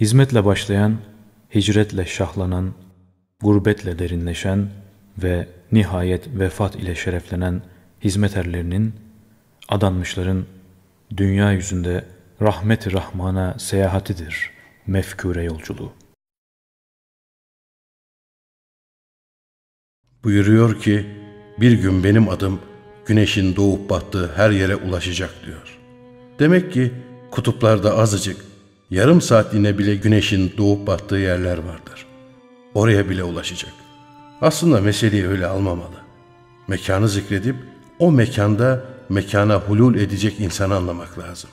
Hizmetle başlayan, hicretle şahlanan, gurbetle derinleşen ve nihayet vefat ile şereflenen hizmet erlerinin, adanmışların dünya yüzünde rahmet-i rahmana seyahatidir mefkure yolculuğu. Buyuruyor ki, bir gün benim adım güneşin doğup battığı her yere ulaşacak diyor. Demek ki kutuplarda azıcık, yarım saatliğine bile güneşin doğup battığı yerler vardır. Oraya bile ulaşacak. Aslında meseleyi öyle almamalı. Mekanı zikredip o mekanda mekana hulul edecek insanı anlamak lazım.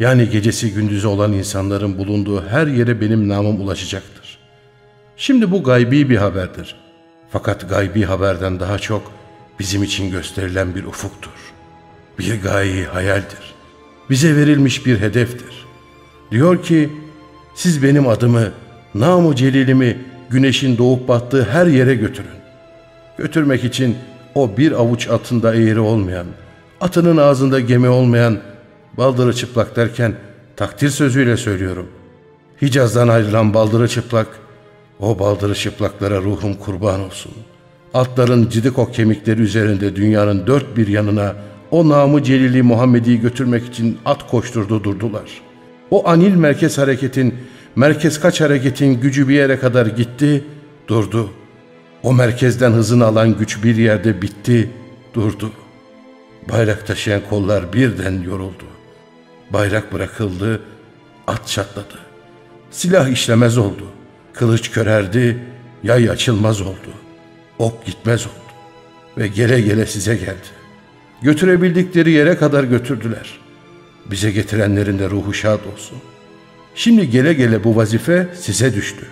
Yani gecesi gündüzü olan insanların bulunduğu her yere benim namım ulaşacaktır. Şimdi bu gaybi bir haberdir. Fakat gaybi haberden daha çok bizim için gösterilen bir ufuktur. Bir gayi hayaldir. Bize verilmiş bir hedeftir. Diyor ki, siz benim adımı, namu celilimi güneşin doğup battığı her yere götürün. Götürmek için o bir avuç atında eğri olmayan, atının ağzında gemi olmayan, baldırı çıplak derken takdir sözüyle söylüyorum. Hicaz'dan ayrılan baldırı çıplak, o baldırı çıplaklara ruhum kurban olsun. Atların cidiko kemikleri üzerinde dünyanın dört bir yanına o namı celili Muhammed'i götürmek için at koşturdu durdular. O anil merkez hareketin, merkez kaç hareketin gücü bir yere kadar gitti, durdu. O merkezden hızını alan güç bir yerde bitti, durdu. Bayrak taşıyan kollar birden yoruldu. Bayrak bırakıldı, at çatladı. Silah işlemez oldu. Kılıç körerdi, yay açılmaz oldu. Ok gitmez oldu. Ve gele gele size geldi. Götürebildikleri yere kadar götürdüler. Bize getirenlerin de ruhu şad olsun. Şimdi gele gele bu vazife size düştü.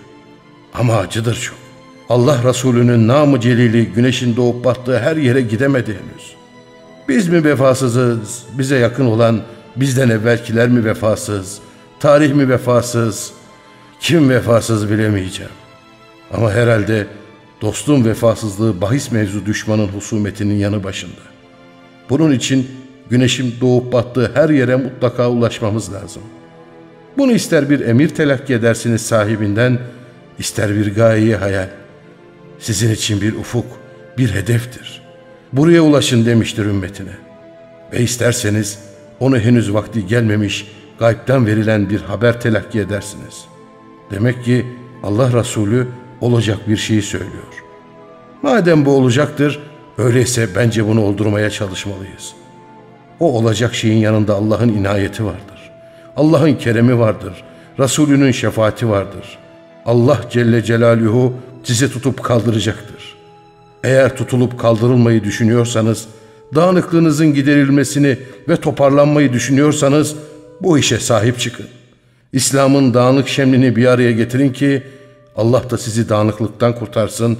Ama acıdır çok. Allah Resulü'nün namı celili güneşin doğup battığı her yere gidemedi henüz. Biz mi vefasızız, bize yakın olan bizden evvelkiler mi vefasız, tarih mi vefasız, kim vefasız bilemeyeceğim. Ama herhalde dostluğun vefasızlığı bahis mevzu düşmanın husumetinin yanı başında. Bunun için güneşin doğup battığı her yere mutlaka ulaşmamız lazım. Bunu ister bir emir telakki edersiniz sahibinden, ister bir gayeyi hayal. Sizin için bir ufuk, bir hedeftir. Buraya ulaşın demiştir ümmetine. Ve isterseniz onu henüz vakti gelmemiş, gaybden verilen bir haber telakki edersiniz. Demek ki Allah Resulü olacak bir şeyi söylüyor. Madem bu olacaktır, öyleyse bence bunu oldurmaya çalışmalıyız. O olacak şeyin yanında Allah'ın inayeti vardır. Allah'ın keremi vardır. Resulünün şefaati vardır. Allah Celle Celaluhu sizi tutup kaldıracaktır. Eğer tutulup kaldırılmayı düşünüyorsanız, dağınıklığınızın giderilmesini ve toparlanmayı düşünüyorsanız bu işe sahip çıkın. İslam'ın dağınık şemlini bir araya getirin ki Allah da sizi dağınıklıktan kurtarsın,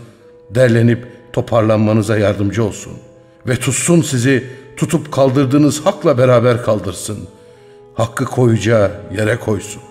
derlenip toparlanmanıza yardımcı olsun ve tutsun sizi tutup kaldırdığınız hakla beraber kaldırsın. Hakkı koyacağı yere koysun.